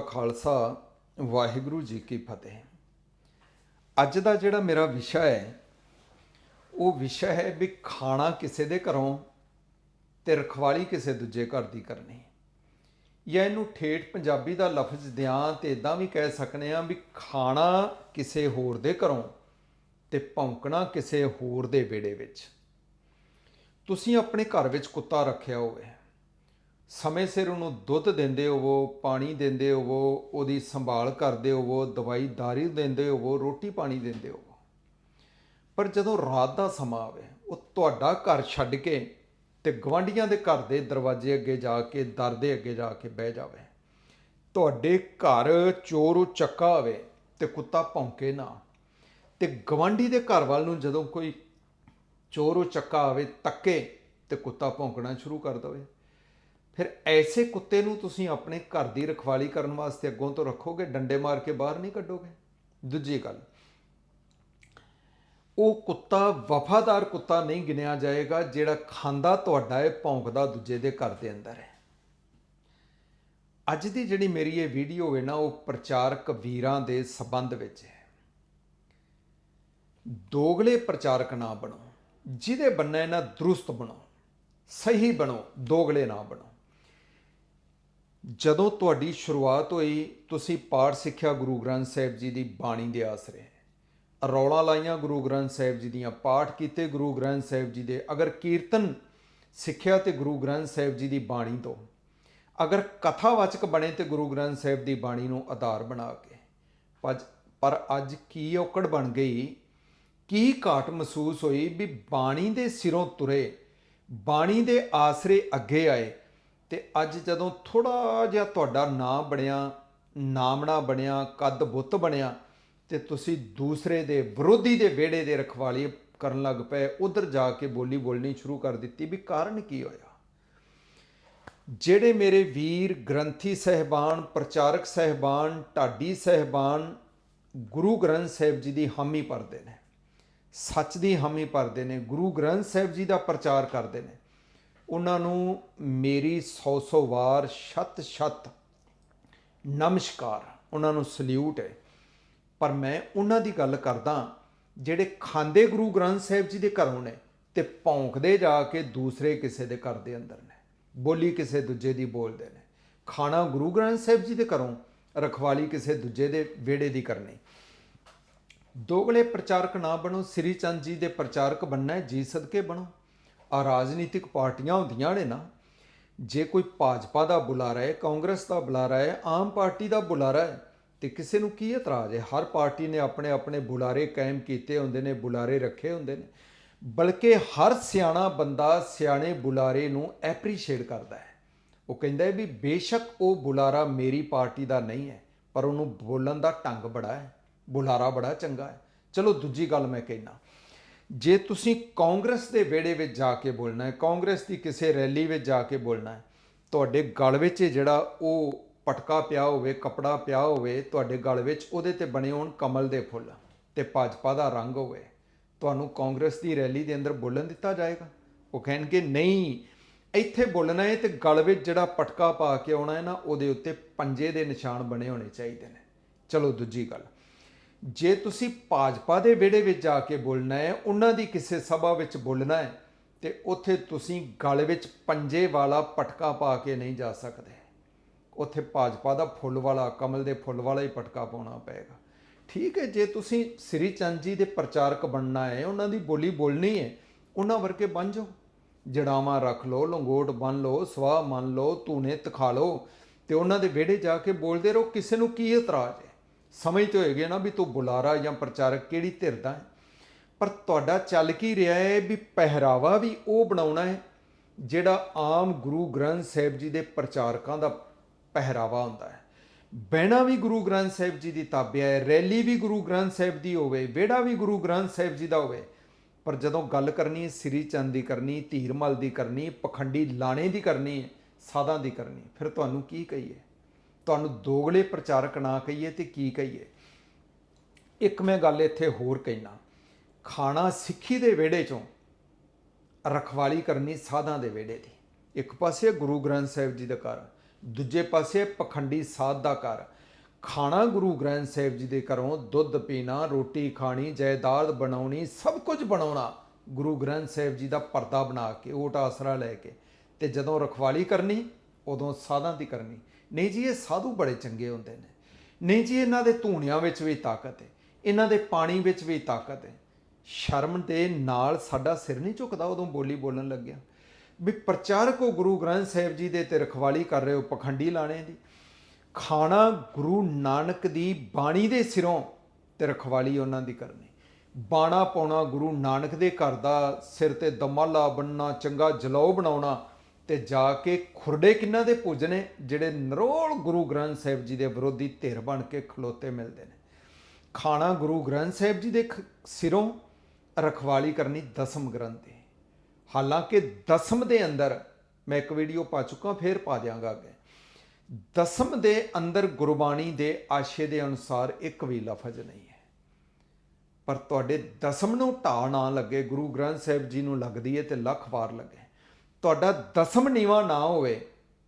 ਖਾਲਸਾ ਵਾਹਿਗੁਰੂ ਜੀ ਕੀ ਫਤਿਹ। ਅੱਜ ਦਾ ਜਿਹੜਾ ਮੇਰਾ ਵਿਸ਼ਾ ਹੈ, ਉਹ ਵਿਸ਼ਾ ਹੈ ਵੀ ਖਾਣਾ ਕਿਸੇ ਦੇ ਘਰੋਂ ਤੇ ਰਖਵਾਲੀ ਕਿਸੇ ਦੂਜੇ ਘਰ ਦੀ ਕਰਨੀ। ਜਾਂ ਇਹਨੂੰ ਠੇਠ ਪੰਜਾਬੀ ਦਾ ਲਫ਼ਜ਼ ਦਿਆਂ ਤੇ ਇਦਾਂ ਵੀ ਕਹਿ ਸਕਨੇ ਆ ਵੀ ਖਾਣਾ ਕਿਸੇ ਹੋਰ ਦੇ ਘਰੋਂ ਤੇ ਭੌਂਕਣਾ ਕਿਸੇ ਹੋਰ ਦੇ ਵਿਹੜੇ ਵਿੱਚ। ਤੁਸੀਂ ਆਪਣੇ ਘਰ ਵਿੱਚ ਕੁੱਤਾ ਰੱਖਿਆ ਹੋਵੇ। ਸਮੇਂ ਸਿਰ ਉਹਨੂੰ ਦੁੱਧ ਦਿੰਦੇ ਹੋਵੋ, ਪਾਣੀ ਦਿੰਦੇ ਹੋਵੋ, ਉਹਦੀ ਸੰਭਾਲ ਕਰਦੇ ਹੋਵੋ, ਦਵਾਈ ਦਾਰੂ ਦਿੰਦੇ ਹੋਵੋ, ਰੋਟੀ ਪਾਣੀ ਦਿੰਦੇ ਹੋਵੋ। ਪਰ ਜਦੋਂ ਰਾਤ ਦਾ ਸਮਾਂ ਆਵੇ, ਉਹ ਤੁਹਾਡਾ ਘਰ ਛੱਡ ਕੇ ਤੇ ਗਵਾਂਢੀਆਂ ਦੇ ਘਰ ਦੇ ਦਰਵਾਜ਼ੇ ਅੱਗੇ ਜਾ ਕੇ, ਦਰ ਦੇ ਅੱਗੇ ਜਾ ਕੇ ਬਹਿ ਜਾਵੇ। ਤੁਹਾਡੇ ਘਰ ਚੋਰ ਚੱਕਾ ਆਵੇ ਤੇ ਕੁੱਤਾ ਭੌਂਕੇ ਨਾ ਤੇ ਗਵਾਂਢੀ ਦੇ ਘਰ ਵੱਲ ਨੂੰ ਜਦੋਂ ਕੋਈ ਚੋਰ ਚੱਕਾ ਆਵੇ, ਤੱਕੇ ਤੇ ਕੁੱਤਾ ਭੌਂਕਣਾ ਸ਼ੁਰੂ ਕਰ ਦਵੇ। ਫਿਰ ਐਸੇ ਕੁੱਤੇ ਨੂੰ ਤੁਸੀਂ ਆਪਣੇ ਘਰ ਦੀ ਰਖਵਾਲੀ ਕਰਨ ਵਾਸਤੇ ਅੱਗੋਂ ਤੋਂ ਰੱਖੋਗੇ? ਡੰਡੇ ਮਾਰ ਕੇ ਬਾਹਰ ਨਹੀਂ ਕੱਢੋਗੇ? ਦੂਜੀ ਗੱਲ, ਉਹ ਕੁੱਤਾ ਵਫਾਦਾਰ ਕੁੱਤਾ ਨਹੀਂ ਗਿਣਿਆ ਜਾਏਗਾ ਜਿਹੜਾ ਖਾਂਦਾ ਤੁਹਾਡਾ ਹੈ, ਭੌਂਕਦਾ ਦੂਜੇ ਦੇ ਘਰ ਦੇ ਅੰਦਰ ਹੈ। ਅੱਜ ਦੀ ਜਿਹੜੀ ਮੇਰੀ ਇਹ ਵੀਡੀਓ ਹੈ ਨਾ, ਉਹ ਪ੍ਰਚਾਰਕ ਵੀਰਾਂ ਦੇ ਸਬੰਧ ਵਿੱਚ ਹੈ। ਦੋਗਲੇ ਪ੍ਰਚਾਰਕ ਨਾ ਬਣੋ, ਜਿਹਦੇ ਬੰਨੇ ਨਾ ਦਰੁਸਤ ਬਣੋ, ਸਹੀ ਬਣੋ, ਦੋਗਲੇ ਨਾ ਬਣੋ। ਜਦੋਂ ਤੁਹਾਡੀ ਸ਼ੁਰੂਆਤ ਹੋਈ, ਤੁਸੀਂ ਪਾਠ ਸਿੱਖਿਆ ਗੁਰੂ ਗ੍ਰੰਥ ਸਾਹਿਬ ਜੀ ਦੀ ਬਾਣੀ ਦੇ ਆਸਰੇ। ਰੌਲਾ ਲਾਈਆਂ ਗੁਰੂ ਗ੍ਰੰਥ ਸਾਹਿਬ ਜੀ ਦੀਆਂ, ਪਾਠ ਕੀਤੇ ਗੁਰੂ ਗ੍ਰੰਥ ਸਾਹਿਬ ਜੀ ਦੇ। ਅਗਰ ਕੀਰਤਨ ਸਿੱਖਿਆ ਤੇ ਗੁਰੂ ਗ੍ਰੰਥ ਸਾਹਿਬ ਜੀ ਦੀ ਬਾਣੀ ਤੋਂ, ਅਗਰ ਕਥਾਵਾਚਕ ਬਣੇ ਤੇ ਗੁਰੂ ਗ੍ਰੰਥ ਸਾਹਿਬ ਦੀ ਬਾਣੀ ਨੂੰ ਆਧਾਰ ਬਣਾ ਕੇ। ਪਰ ਪਰ ਅੱਜ ਕੀ ਔਕੜ ਬਣ ਗਈ? ਕੀ ਘਾਟ ਮਹਿਸੂਸ ਹੋਈ ਵੀ ਬਾਣੀ ਦੇ ਸਿਰੋਂ ਤੁਰੇ, ਬਾਣੀ ਦੇ ਆਸਰੇ ਅੱਗੇ ਆਏ? ਤੇ ਅੱਜ ਜਦੋਂ ਥੋੜਾ ਜਿਹਾ ਤੁਹਾਡਾ ਨਾਂ ਬਣਿਆ, ਨਾਮਣਾ ਬਣਿਆ, ਕੱਦ ਬੁੱਤ ਬਣਿਆ ਤੇ ਤੁਸੀਂ ਦੂਸਰੇ ਦੇ ਵਿਰੋਧੀ ਦੇ ਵਿਹੜੇ ਦੇ ਰਖਵਾਲੀ ਕਰਨ ਲੱਗ ਪਏ, ਉਧਰ ਜਾ ਕੇ ਬੋਲੀ ਬੋਲਣੀ ਸ਼ੁਰੂ ਕਰ ਦਿੱਤੀ ਵੀ ਕਾਰਨ ਕੀ ਹੋਇਆ? ਜਿਹੜੇ ਮੇਰੇ ਵੀਰ ਗ੍ਰੰਥੀ ਸਹਿਬਾਨ, ਪ੍ਰਚਾਰਕ ਸਹਿਬਾਨ, ਢਾਡੀ ਸਹਿਬਾਨ, ਗੁਰੂ ਗ੍ਰੰਥ ਸਾਹਿਬ ਜੀ ਦੀ ਹਾਮੀ ਭਰਦੇ ਨੇ, ਸੱਚ ਦੀ ਹਾਮੀ ਭਰਦੇ ਨੇ, ਗੁਰੂ ਗ੍ਰੰਥ ਸਾਹਿਬ ਜੀ ਦਾ ਪ੍ਰਚਾਰ ਕਰਦੇ ਨੇ ਉਹਨਾਂ ਨੂੰ ਮੇਰੀ 100-100 ਵਾਰ ਸ਼ਤ-ਸ਼ਤ ਨਮਸਕਾਰ, ਉਹਨਾਂ ਨੂੰ ਸਲੂਟ ਹੈ। ਪਰ ਮੈਂ ਉਹਨਾਂ ਦੀ ਗੱਲ ਕਰਦਾ ਜਿਹੜੇ ਖਾਂਦੇ ਗੁਰੂ ਗ੍ਰੰਥ ਸਾਹਿਬ ਜੀ ਦੇ ਘਰੋਂ ਨੇ ਤੇ ਭੌਂਕਦੇ ਜਾ ਕੇ ਦੂਸਰੇ ਕਿਸੇ ਦੇ ਘਰ ਦੇ ਅੰਦਰ ਨੇ, ਬੋਲੀ ਕਿਸੇ ਦੂਜੇ ਦੀ ਬੋਲਦੇ ਨੇ। ਖਾਣਾ ਗੁਰੂ ਗ੍ਰੰਥ ਸਾਹਿਬ ਜੀ ਦੇ ਘਰੋਂ, ਰਖਵਾਲੀ ਕਿਸੇ ਦੂਜੇ ਦੇ ਵਿਹੜੇ ਦੀ ਕਰਨੀ। ਦੋਗਲੇ ਪ੍ਰਚਾਰਕ ਨਾ ਬਣੋ, ਸ੍ਰੀ ਚੰਦ ਜੀ ਦੇ ਪ੍ਰਚਾਰਕ ਬਣਨਾ ਜੀ ਸਦਕੇ ਬਣੋ। ਆ ਰਾਜਨੀਤਿਕ ਪਾਰਟੀਆਂ ਹੁੰਦੀਆਂ ਨੇ ਨਾ, ਜੇ ਕੋਈ ਭਾਜਪਾ ਦਾ ਬੁਲਾਰਾ ਹੈ, ਕਾਂਗਰਸ ਦਾ ਬੁਲਾਰਾ ਹੈ, ਆਮ ਪਾਰਟੀ ਦਾ ਬੁਲਾਰਾ ਹੈ, ਤੇ ਕਿਸੇ ਨੂੰ ਕੀ ਇਤਰਾਜ਼ ਹੈ? ਹਰ ਪਾਰਟੀ ਨੇ ਆਪਣੇ ਆਪਣੇ ਬੁਲਾਰੇ ਕਾਇਮ ਕੀਤੇ ਹੁੰਦੇ ਨੇ, ਬੁਲਾਰੇ ਰੱਖੇ ਹੁੰਦੇ ਨੇ। ਬਲਕਿ ਹਰ ਸਿਆਣਾ ਬੰਦਾ ਸਿਆਣੇ ਬੁਲਾਰੇ ਨੂੰ ਐਪਰੀਸ਼ੀਏਟ ਕਰਦਾ ਹੈ। ਉਹ ਕਹਿੰਦਾ ਹੈ ਵੀ ਬੇਸ਼ੱਕ ਉਹ ਬੁਲਾਰਾ ਮੇਰੀ ਪਾਰਟੀ ਦਾ ਨਹੀਂ ਹੈ, ਪਰ ਉਹਨੂੰ ਬੋਲਣ ਦਾ ਢੰਗ ਬੜਾ ਹੈ, ਬੁਲਾਰਾ ਬੜਾ ਚੰਗਾ ਹੈ। ਚਲੋ ਦੂਜੀ ਗੱਲ ਮੈਂ ਕਹਿਣਾ ਜੇ ਤੁਸੀਂ ਕਾਂਗਰਸ ਦੇ ਵਿਹੜੇ ਵਿੱਚ ਜਾ ਕੇ ਬੋਲਣਾ ਹੈ, ਕਾਂਗਰਸ ਦੀ ਕਿਸੇ ਰੈਲੀ ਵਿੱਚ ਜਾ ਕੇ ਬੋਲਣਾ ਹੈ, ਤੁਹਾਡੇ ਗਲ ਵਿੱਚ ਜਿਹੜਾ ਉਹ ਪਟਕਾ ਪਿਆ ਹੋਵੇ, ਕਪੜਾ ਪਿਆ ਹੋਵੇ, ਤੁਹਾਡੇ ਗਲ ਵਿੱਚ ਉਹਦੇ ਤੇ ਬਣੇ ਹੋਣ ਕਮਲ ਦੇ ਫੁੱਲ ਤੇ ਭਾਜਪਾ ਦਾ ਰੰਗ ਹੋਵੇ, ਤੁਹਾਨੂੰ ਕਾਂਗਰਸ ਦੀ ਰੈਲੀ ਦੇ ਅੰਦਰ ਬੋਲਣ ਦਿੱਤਾ ਜਾਏਗਾ। ਉਹ ਕਹਿਣਗੇ, ਨਹੀਂ, ਇੱਥੇ ਬੋਲਣਾ ਹੈ ਤੇ ਗਲ ਵਿੱਚ ਜਿਹੜਾ ਪਟਕਾ ਪਾ ਕੇ ਆਉਣਾ ਹੈ ਨਾ, ਉਹਦੇ ਉੱਤੇ ਪੰਜੇ ਦੇ ਨਿਸ਼ਾਨ ਬਣੇ ਹੋਣੇ ਚਾਹੀਦੇ ਨੇ। ਚਲੋ, ਦੂਜੀ ਗੱਲ। ਜੇ ਤੁਸੀਂ ਭਾਜਪਾ ਦੇ ਵਿਹੜੇ ਵਿੱਚ ਜਾ ਕੇ ਬੋਲਣਾ ਹੈ, ਉਹਨਾਂ ਦੀ ਕਿਸੇ ਸਭਾ ਵਿੱਚ ਬੋਲਣਾ ਹੈ, ਤੇ ਉੱਥੇ ਤੁਸੀਂ ਗਲ ਵਿੱਚ ਪੰਜੇ ਵਾਲਾ ਪਟਕਾ ਪਾ ਕੇ ਨਹੀਂ ਜਾ ਸਕਦੇ। ਉੱਥੇ ਭਾਜਪਾ ਦਾ ਫੁੱਲ ਵਾਲਾ, ਕਮਲ ਦੇ ਫੁੱਲ ਵਾਲਾ ਹੀ ਪਟਕਾ ਪਾਉਣਾ ਪਏਗਾ। ਠੀਕ ਹੈ, ਜੇ ਤੁਸੀਂ ਸ੍ਰੀ ਚੰਦ ਜੀ ਦੇ ਪ੍ਰਚਾਰਕ ਬਣਨਾ ਹੈ, ਉਹਨਾਂ ਦੀ ਬੋਲੀ ਬੋਲਣੀ ਹੈ, ਉਹਨਾਂ ਵਰਗੇ ਬਣ ਜਾਓ। ਜੜਾਵਾਂ ਰੱਖ ਲਓ, ਲੰਗੋਟ ਬੰਨ ਲਓ, ਸਵਾਹ ਮੰਨ ਲਓ ਤੂਨੇ ਤਖਾ ਲਓ, ਤੇ ਉਹਨਾਂ ਦੇ ਵਿਹੜੇ ਜਾ ਕੇ ਬੋਲਦੇ ਰਹੋ, ਕਿਸੇ ਨੂੰ ਕੀ ਇਤਰਾਜ਼ ਸਮਝਦੇ ਹੋਏਗੇ ਨਾ ਵੀ ਤੂੰ ਬੁਲਾਰਾ ਜਾਂ ਪ੍ਰਚਾਰਕ ਕਿਹੜੀ ਧਿਰ ਦਾ ਹੈ। ਪਰ ਤੁਹਾਡਾ ਚੱਲ ਕੀ ਰਿਹਾ ਹੈ ਵੀ ਪਹਿਰਾਵਾ ਵੀ ਉਹ ਬਣਾਉਣਾ ਹੈ ਜਿਹੜਾ ਆਮ ਗੁਰੂ ਗ੍ਰੰਥ ਸਾਹਿਬ ਜੀ ਦੇ ਪ੍ਰਚਾਰਕਾਂ ਦਾ ਪਹਿਰਾਵਾ ਹੁੰਦਾ ਹੈ। ਬਹਿਣਾ ਵੀ ਗੁਰੂ ਗ੍ਰੰਥ ਸਾਹਿਬ ਜੀ ਦੀ ਤਾਬਿਆ ਹੈ, ਰੈਲੀ ਵੀ ਗੁਰੂ ਗ੍ਰੰਥ ਸਾਹਿਬ ਦੀ ਹੋਵੇ, ਵਿਹੜਾ ਵੀ ਗੁਰੂ ਗ੍ਰੰਥ ਸਾਹਿਬ ਜੀ ਦਾ ਹੋਵੇ। ਪਰ ਜਦੋਂ ਗੱਲ ਕਰਨੀ ਹੈ, ਸ੍ਰੀ ਚੰਦ ਦੀ ਕਰਨੀ, ਧੀਰਮਲ ਦੀ ਕਰਨੀ, ਪਖੰਡੀ ਲਾਣੇ ਦੀ ਕਰਨੀ ਹੈ, ਸਾਧਾਂ ਦੀ ਕਰਨੀ ਫਿਰ ਤੁਹਾਨੂੰ ਕੀ ਕਹੀਏ? ਤੁਹਾਨੂੰ ਦੋਗਲੇ ਪ੍ਰਚਾਰਕ ਨਾ ਕਹੀਏ ਤੇ ਕੀ ਕਹੀਏ? ਇੱਕ ਮੈਂ ਗੱਲ ਇੱਥੇ ਹੋਰ ਕਹਿਣਾ ਖਾਣਾ ਸਿੱਖੀ ਦੇ ਵਿਹੜੇ ਚੋਂ ਰਖਵਾਲੀ ਕਰਨੀ ਸਾਧਾਂ ਦੇ ਵਿਹੜੇ ਦੀ। ਇੱਕ ਪਾਸੇ ਗੁਰੂ ਗ੍ਰੰਥ ਸਾਹਿਬ ਜੀ ਦਾ ਘਰ, ਦੂਜੇ ਪਾਸੇ ਪਖੰਡੀ ਸਾਧ ਦਾ ਘਰ। ਖਾਣਾ ਗੁਰੂ ਗ੍ਰੰਥ ਸਾਹਿਬ ਜੀ ਦੇ ਘਰੋਂ ਦੁੱਧ ਪੀਣਾ, ਰੋਟੀ ਖਾਣੀ, ਜਾਇਦਾਦ ਬਣਾਉਣੀ, ਸਭ ਕੁਝ ਬਣਾਉਣਾ ਗੁਰੂ ਗ੍ਰੰਥ ਸਾਹਿਬ ਜੀ ਦਾ ਪਰਦਾ ਬਣਾ ਕੇ, ਓਟ ਆਸਰਾ ਲੈ ਕੇ ਤੇ ਜਦੋਂ ਰਖਵਾਲੀ ਕਰਨੀ, ਉਦੋਂ ਸਾਧਾਂ ਦੀ ਕਰਨੀ। ਨਹੀਂ ਜੀ ਇਹ ਸਾਧੂ ਬੜੇ ਚੰਗੇ ਹੁੰਦੇ ਨੇ। ਨਹੀਂ ਜੀ ਇਹਨਾਂ ਦੇ ਧੂਣਿਆਂ ਵਿੱਚ ਵੀ ਤਾਕਤ ਹੈ, ਇਹਨਾਂ ਦੇ ਪਾਣੀ ਵਿੱਚ ਵੀ ਤਾਕਤ ਹੈ। ਸ਼ਰਮ ਦੇ ਨਾਲ ਸਾਡਾ ਸਿਰ ਨਹੀਂ ਝੁਕਦਾ ਉਦੋਂ ਬੋਲੀ ਬੋਲਣ ਲੱਗਿਆ। ਵੀ ਪ੍ਰਚਾਰਕ ਹੋ ਗੁਰੂ ਗ੍ਰੰਥ ਸਾਹਿਬ ਜੀ ਦੇ ਤੇ ਰਖਵਾਲੀ ਕਰ ਰਹੇ ਹੋ, ਪਖੰਡੀ ਲਾਣੇ ਦੀ। ਖਾਣਾ ਗੁਰੂ ਨਾਨਕ ਦੀ ਬਾਣੀ ਦੇ ਸਿਰੋਂ ਤੇ ਰਖਵਾਲੀ ਉਹਨਾਂ ਦੀ ਕਰਨੀ। ਬਾਣਾ ਪਾਉਣਾ ਗੁਰੂ ਨਾਨਕ ਦੇ ਘਰ ਦਾ ਸਿਰ ਤੇ ਦਮਾਲਾ ਬੰਨਣਾ, ਚੰਗਾ ਜਲੌ ਬਣਾਉਣਾ ਤੇ ਜਾ ਕੇ ਖੁਰਡੇ ਕਿੰਨਾ ਦੇ ਪੂਜਨੇ ਜਿਹੜੇ ਨਰੋਲ ਗੁਰੂ ਗ੍ਰੰਥ ਸਾਹਿਬ ਜੀ ਦੇ ਵਿਰੋਧੀ ਧਿਰ ਬਣ ਕੇ ਖਲੋਤੇ ਮਿਲਦੇ ਨੇ। ਖਾਣਾ ਗੁਰੂ ਗ੍ਰੰਥ ਸਾਹਿਬ ਜੀ ਦੇ ਖ- ਸਿਰੋਂ ਰਖਵਾਲੀ ਕਰਨੀ ਦਸਮ ਗ੍ਰੰਥ ਦੀ ਹਾਲਾਂਕਿ ਦਸਮ ਦੇ ਅੰਦਰ, ਮੈਂ ਇੱਕ ਵੀਡੀਓ ਪਾ ਚੁੱਕਾ, ਫੇਰ ਪਾ ਦਿਆਂਗਾ ਅੱਗੇ। ਦਸਮ ਦੇ ਅੰਦਰ ਗੁਰਬਾਣੀ ਦੇ ਆਸ਼ੇ ਦੇ ਅਨੁਸਾਰ ਇੱਕ ਵੀ ਲਫ਼ਜ਼ ਨਹੀਂ ਹੈ। ਪਰ ਤੁਹਾਡੇ ਦਸਮ ਨੂੰ ਢਾਹ ਨਾ ਲੱਗੇ, ਗੁਰੂ ਗ੍ਰੰਥ ਸਾਹਿਬ ਜੀ ਨੂੰ ਲੱਗਦੀ ਹੈ ਤੇ ਲੱਖ ਵਾਰ ਲੱਗੇ। ਤੁਹਾਡਾ ਦਸਮ ਨੀਵਾ ਨਾ ਹੋਵੇ।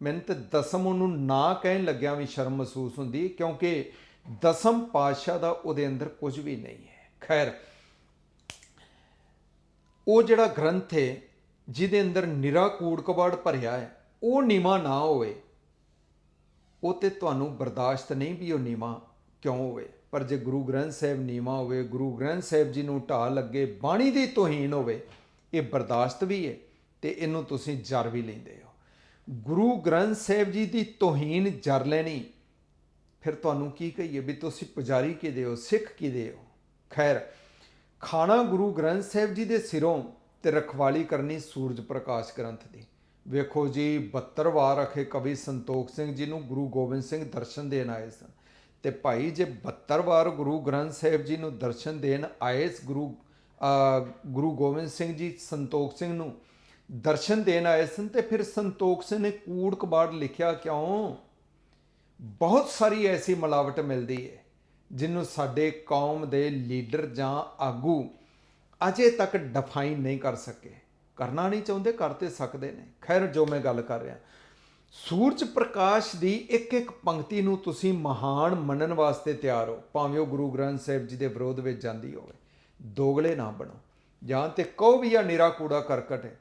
ਮੈਨੂੰ ਤੇ ਦਸਮ ਉਹਨੂੰ ਨਾ ਕਹਿਣ ਲੱਗਿਆ ਵੀ ਸ਼ਰਮ ਮਹਿਸੂਸ ਹੁੰਦੀ, ਕਿਉਂਕਿ ਦਸਮ ਪਾਤਸ਼ਾਹ ਦਾ ਉਹਦੇ ਅੰਦਰ ਕੁਝ ਵੀ ਨਹੀਂ ਹੈ। ਖੈਰ, ਉਹ ਜਿਹੜਾ ਗ੍ਰੰਥ ਹੈ, ਜਿਹਦੇ ਅੰਦਰ ਨਿਰਾ ਕੂੜ ਕਬਾੜ ਭਰਿਆ ਹੈ, ਉਹ ਨੀਵਾ ਨਾ ਹੋਵੇ। ਉਹ ਤੇ ਤੁਹਾਨੂੰ ਬਰਦਾਸ਼ਤ ਨਹੀਂ ਵੀ ਉਹ ਨੀਵਾ ਕਿਉਂ ਹੋਵੇ। ਪਰ ਜੇ ਗੁਰੂ ਗ੍ਰੰਥ ਸਾਹਿਬ ਨੀਵਾ ਹੋਵੇ, ਗੁਰੂ ਗ੍ਰੰਥ ਸਾਹਿਬ ਜੀ ਨੂੰ ਢਾਹ ਲੱਗੇ, ਬਾਣੀ ਦੀ ਤੋਹੀਨ ਹੋਵੇ, ਇਹ ਬਰਦਾਸ਼ਤ ਵੀ ਹੈ। ਤੇ ਇਹਨੂੰ ਤੁਸੀਂ ਜਰ ਵੀ ਲੈਂਦੇ ਹੋ। ਗੁਰੂ ਗ੍ਰੰਥ ਸਾਹਿਬ ਜੀ ਦੀ ਤੋਹੀਨ ਜਰ ਲੈਣੀ, ਫਿਰ ਤੁਹਾਨੂੰ ਕੀ ਕਹੀਏ ਵੀ ਤੁਸੀਂ ਪੁਜਾਰੀ ਕਿਹਦੇ ਹੋ, ਸਿੱਖ ਕਿਹਦੇ ਹੋ? ਖੈਰ, ਖਾਣਾ ਗੁਰੂ ਗ੍ਰੰਥ ਸਾਹਿਬ ਜੀ ਦੇ ਸਿਰੋਂ ਤੇ ਰਖਵਾਲੀ ਕਰਨੀ ਸੂਰਜ ਪ੍ਰਕਾਸ਼ ਗ੍ਰੰਥ ਦੀ। ਵੇਖੋ ਜੀ 72 ਵਾਰ ਅਖੇ ਕਵੀ ਸੰਤੋਖ ਸਿੰਘ ਜੀ ਨੂੰ ਗੁਰੂ ਗੋਬਿੰਦ ਸਿੰਘ ਦਰਸ਼ਨ ਦੇਣ ਆਏ ਸਨ। ਤੇ ਭਾਈ ਜੇ 72 ਵਾਰ ਗੁਰੂ ਗ੍ਰੰਥ ਸਾਹਿਬ ਜੀ ਨੂੰ ਦਰਸ਼ਨ ਦੇਣ ਆਏ ਇਸ ਗੁਰੂ ਗੁਰੂ ਗੋਬਿੰਦ ਸਿੰਘ ਜੀ, ਸੰਤੋਖ ਸਿੰਘ ਨੂੰ ਦਰਸ਼ਨ ਦੇਣ ਆਏ ਸਨ ਤੇ ਫਿਰ ਸੰਤੋਖ ਸਿੰਘ ਨੇ ਕੂੜ ਕਬਾੜ ਲਿਖਿਆ, ਕਿਉਂ? ਬਹੁਤ ਸਾਰੀ ਐਸੀ ਮਿਲਾਵਟ ਮਿਲਦੀ ਹੈ ਜਿਹਨੂੰ ਸਾਡੇ ਕੌਮ ਦੇ ਲੀਡਰ ਜਾਂ ਆਗੂ ਅਜੇ ਤੱਕ ਡਿਫਾਈਨ ਨਹੀਂ ਕਰ ਸਕੇ। ਕਰਨਾ ਨਹੀਂ ਚਾਹੁੰਦੇ, ਕਰ ਤੇ ਸਕਦੇ ਨੇ। ਖੈਰ, ਜੋ ਮੈਂ ਗੱਲ ਕਰ ਰਿਹਾ। ਸੂਰਜ ਪ੍ਰਕਾਸ਼ ਦੀ ਇੱਕ ਇੱਕ ਪੰਕਤੀ ਨੂੰ ਤੁਸੀਂ ਮਹਾਨ ਮੰਨਣ ਵਾਸਤੇ ਤਿਆਰ ਹੋ। ਭਾਵੇਂ ਉਹ ਗੁਰੂ ਗ੍ਰੰਥ ਸਾਹਿਬ ਜੀ ਦੇ ਵਿਰੋਧ ਵਿੱਚ ਜਾਂਦੀ ਹੋਵੇ। ਦੋਗਲੇ ਨਾ ਬਣੋ। ਜਾਂ ਤੇ ਕਹੋ ਵੀ ਆ ਨਿਰਾ ਕੂੜਾ ਕਰਕਟ ਹੈ।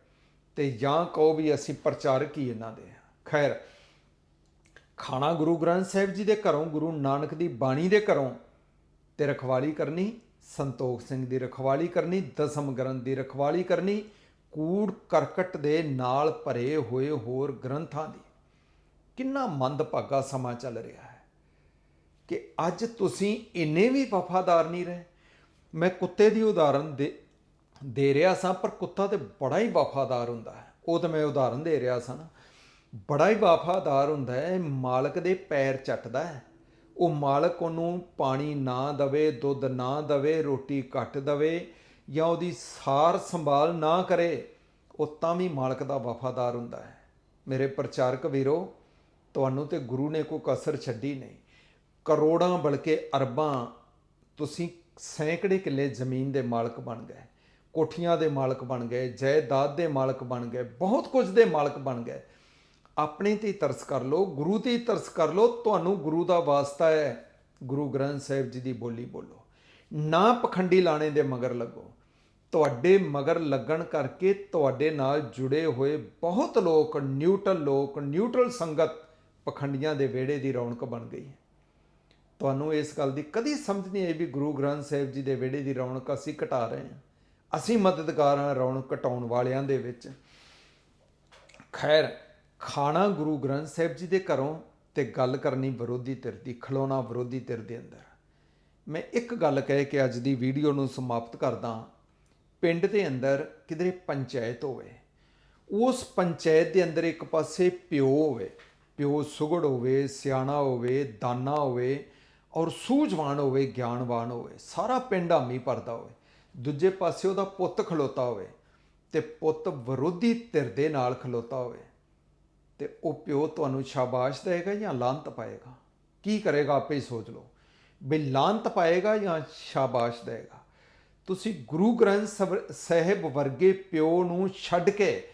ਤੇ ਜਾਂ ਕਹੋ ਵੀ ਅਸੀਂ ਪ੍ਰਚਾਰਕ ਹੀ ਇਹਨਾਂ ਦੇ ਹਾਂ। ਖੈਰ, ਖਾਣਾ ਗੁਰੂ ਗ੍ਰੰਥ ਸਾਹਿਬ ਜੀ ਦੇ ਘਰੋਂ, ਗੁਰੂ ਨਾਨਕ ਦੀ ਬਾਣੀ ਦੇ ਘਰੋਂ ਤੇ ਰਖਵਾਲੀ ਕਰਨੀ, ਸੰਤੋਖ ਸਿੰਘ ਦੀ ਰਖਵਾਲੀ ਕਰਨੀ, ਦਸਮ ਗ੍ਰੰਥ ਦੀ ਰਖਵਾਲੀ ਕਰਨੀ, ਕੂੜ ਕਰਕਟ ਦੇ ਨਾਲ ਭਰੇ ਹੋਏ ਹੋਰ ਗ੍ਰੰਥਾਂ ਦੀ। ਕਿੰਨਾ ਮੰਦਭਾਗਾ ਸਮਾਂ ਚੱਲ ਰਿਹਾ ਹੈ ਕਿ ਅੱਜ ਤੁਸੀਂ ਇੰਨੇ ਵੀ ਵਫਾਦਾਰ ਨਹੀਂ ਰਹੇ। ਮੈਂ ਕੁੱਤੇ ਦੀ ਉਦਾਹਰਨ ਦੇ ਦੇ ਰਿਹਾ ਸਾਂ, ਪਰ ਕੁੱਤਾ ਤੇ ਬੜਾ ਹੀ ਵਫਾਦਾਰ ਹੁੰਦਾ ਹੈ। ਉਹ ਤਾਂ ਮੈਂ ਉਦਾਹਰਨ ਦੇ ਰਿਹਾ ਸਾਂ ਬੜਾ ਹੀ ਵਫਾਦਾਰ ਹੁੰਦਾ ਹੈ ਮਾਲਕ ਦੇ ਪੈਰ ਚੱਟਦਾ ਹੈ। ਉਹ ਮਾਲਕ ਉਹਨੂੰ ਪਾਣੀ ਨਾ ਦਵੇ, ਦੁੱਧ ਨਾ ਦਵੇ, ਰੋਟੀ ਘੱਟ ਦਵੇ ਜਾਂ ਉਹਦੀ ਸਾਰ ਸੰਭਾਲ ਨਾ ਕਰੇ, ਉਹ ਤਾਂ ਵੀ ਮਾਲਕ ਦਾ ਵਫਾਦਾਰ ਹੁੰਦਾ ਹੈ। ਮੇਰੇ ਪ੍ਰਚਾਰਕ ਵੀਰੋ, ਤੁਹਾਨੂੰ ਤੇ ਗੁਰੂ ਨੇ ਕੋਈ ਕਸਰ ਛੱਡੀ ਨਹੀਂ। ਕਰੋੜਾਂ ਬਲਕਿ ਅਰਬਾਂ ਤੁਸੀਂ ਸੈਂਕੜੇ ਕਿੱਲੇ ਜ਼ਮੀਨ ਦੇ ਮਾਲਕ ਬਣ ਗਏ। ਕੋਠੀਆਂ ਦੇ ਮਾਲਕ ਬਣ ਗਏ, ਜਾਇਦਾਦ ਦੇ ਮਾਲਕ ਬਣ ਗਏ, ਬਹੁਤ ਕੁਝ ਦੇ ਮਾਲਕ ਬਣ ਗਏ। ਆਪਣੇ ਤੇ ਤਰਸ ਕਰ ਲਓ, ਗੁਰੂ ਤੇ ਤਰਸ ਕਰ ਲਓ, ਤੁਹਾਨੂੰ ਗੁਰੂ ਦਾ ਵਾਸਤਾ ਹੈ। ਗੁਰੂ ਗ੍ਰੰਥ ਸਾਹਿਬ ਜੀ ਦੀ ਬੋਲੀ ਬੋਲੋ। ਨਾ ਪਖੰਡੀ ਲਾਣੇ ਦੇ ਮਗਰ ਲੱਗੋ। ਤੁਹਾਡੇ ਮਗਰ ਲੱਗਣ ਕਰਕੇ ਤੁਹਾਡੇ ਨਾਲ ਜੁੜੇ ਹੋਏ ਬਹੁਤ ਲੋਕ, ਨਿਊਟਰਲ ਲੋਕ, ਨਿਊਟਰਲ ਸੰਗਤ ਪਖੰਡੀਆਂ ਦੇ ਵਿਹੜੇ ਦੀ ਰੌਣਕ ਬਣ ਗਈ ਹੈ। ਤੁਹਾਨੂੰ ਇਸ ਗੱਲ ਦੀ ਕਦੀ ਸਮਝ ਨਹੀਂ ਆਈ ਵੀ ਗੁਰੂ ਗ੍ਰੰਥ ਸਾਹਿਬ ਜੀ ਦੇ ਵਿਹੜੇ ਦੀ ਰੌਣਕ ਅਸੀਂ ਘਟਾ ਰਹੇ ਹਾਂ। ਅਸੀਂ ਮਦਦਗਾਰ ਹਾਂ ਰੌਣਕ ਘਟਾਉਣ ਵਾਲਿਆਂ ਦੇ ਵਿੱਚ। ਖੈਰ, ਖਾਣਾ ਗੁਰੂ ਗ੍ਰੰਥ ਸਾਹਿਬ ਜੀ ਦੇ ਘਰੋਂ ਤੇ ਗੱਲ ਕਰਨੀ ਵਿਰੋਧੀ ਧਿਰ ਦੀ, ਖਲੋਣਾ ਵਿਰੋਧੀ ਧਿਰ ਦੇ ਅੰਦਰ। ਮੈਂ ਇੱਕ ਗੱਲ ਕਹਿ ਕੇ ਅੱਜ ਦੀ ਵੀਡੀਓ ਨੂੰ ਸਮਾਪਤ ਕਰਦਾ ਪਿੰਡ ਦੇ ਅੰਦਰ ਕਿਧਰੇ ਪੰਚਾਇਤ ਹੋਵੇ, ਉਸ ਪੰਚਾਇਤ ਦੇ ਅੰਦਰ ਇੱਕ ਪਾਸੇ ਪਿਓ ਹੋਵੇ, ਪਿਓ ਸੁਗੜ ਹੋਵੇ, ਸਿਆਣਾ ਹੋਵੇ, ਦਾਨਾ ਹੋਵੇ ਔਰ ਸੂਝਵਾਨ ਹੋਵੇ, ਗਿਆਨਵਾਨ ਹੋਵੇ, ਸਾਰਾ ਪਿੰਡ ਹਾਮੀ ਭਰਦਾ ਹੋਵੇ। ਦੂਜੇ ਪਾਸੇ ਉਹਦਾ ਪੁੱਤ ਖਲੋਤਾ ਹੋਵੇ ਤੇ ਪੁੱਤ ਵਿਰੋਧੀ ਧਿਰ ਦੇ ਨਾਲ ਖਲੋਤਾ ਹੋਵੇ ਤੇ ਉਹ ਪਿਓ ਤੁਹਾਨੂੰ ਸ਼ਾਬਾਸ਼ ਦੇਗਾ ਜਾਂ ਲਾਂਤ ਪਾਏਗਾ? ਕੀ ਕਰੇਗਾ ਆਪੇ ਹੀ ਸੋਚ ਲਓ। ਵੀ ਲਾਂਤ ਪਾਏਗਾ ਜਾਂ ਸ਼ਾਬਾਸ਼ ਦੇਗਾ? ਤੁਸੀਂ ਗੁਰੂ ਗ੍ਰੰਥ ਸਬ- ਸਾਹਿਬ ਵਰਗੇ ਪਿਓ ਨੂੰ ਛੱਡ ਕੇ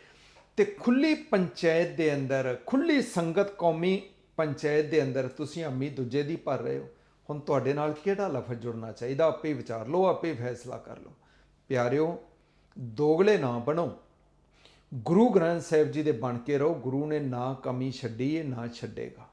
ਤੇ ਖੁੱਲੀ ਪੰਚਾਇਤ ਦੇ ਅੰਦਰ, ਖੁੱਲੀ ਸੰਗਤ ਕੌਮੀ ਪੰਚਾਇਤ ਦੇ ਅੰਦਰ ਤੁਸੀਂ ਅਮੀ ਦੂਜੇ ਦੀ ਭਰ ਰਹੇ ਹੋ। ਹੁਣ ਤੁਹਾਡੇ ਨਾਲ ਕਿਹੜਾ ਲਫ਼ਜ਼ ਜੁੜਨਾ ਚਾਹੀਦਾ? ਆਪੇ ਵਿਚਾਰ ਲਓ, ਆਪੇ ਫੈਸਲਾ ਕਰ ਲਓ। ਪਿਆਰਿਓ, ਦੋਗਲੇ ਨਾ ਬਣੋ। ਗੁਰੂ ਗ੍ਰੰਥ ਸਾਹਿਬ ਜੀ ਦੇ ਬਣ ਕੇ ਰਹੋ। ਗੁਰੂ ਨੇ ਨਾ ਕਮੀ ਛੱਡੀ ਹੈ ਨਾ ਛੱਡੇਗਾ।